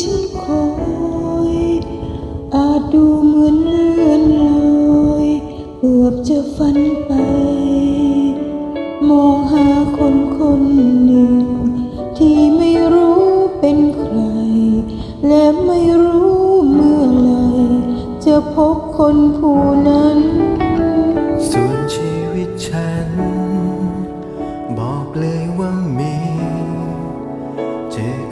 ฉันคอยอาจดูเหมือนเลื่อนลอยเกือบจะฝันไป มองหาคนคนหนึ่ง ที่ไม่รู้เป็นใคร และไม่รู้เมื่อไหรจะพบคนผู้นั้น ส่วนชีวิตฉัน บอกเลยว่ามี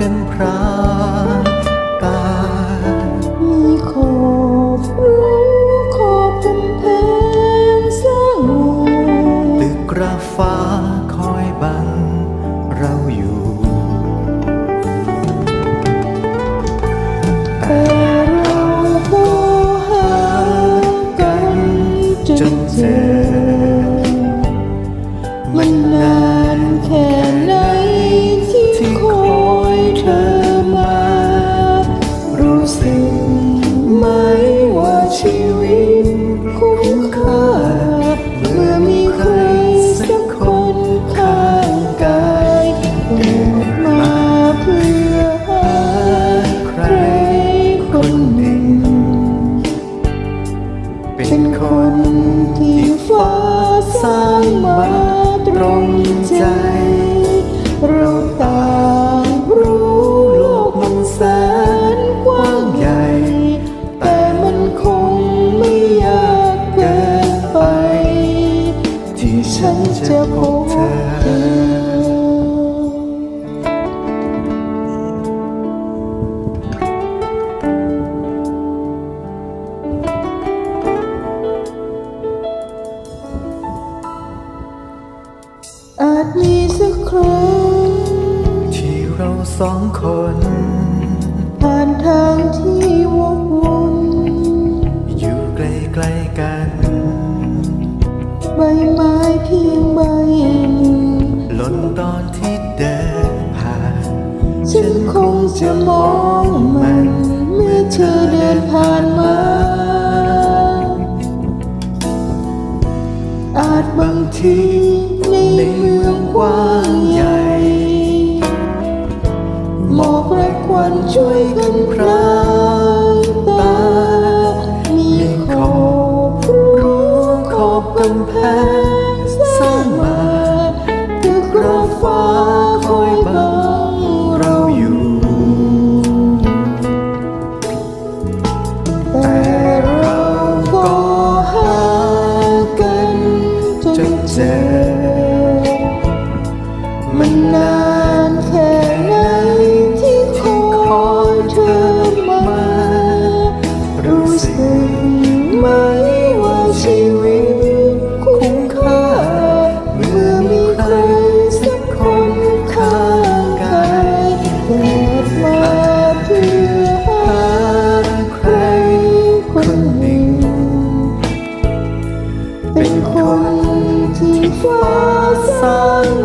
กันพรางตา มีขอบรั้ขอบกำแพงสร้างวงตึกระฟ้าคอยบังเราอยู่แต่เราก็หากันจนเจอมันนานแค่ ครั้ง ที่เราสองคน ผ่านทางที่วกวน อยู่ใกล้ๆกัน ใบไม้เพียงใบหนึ่งหล่นตอนที่เดินผ่าน ฉันคงจะมองมัน Jesus. 花散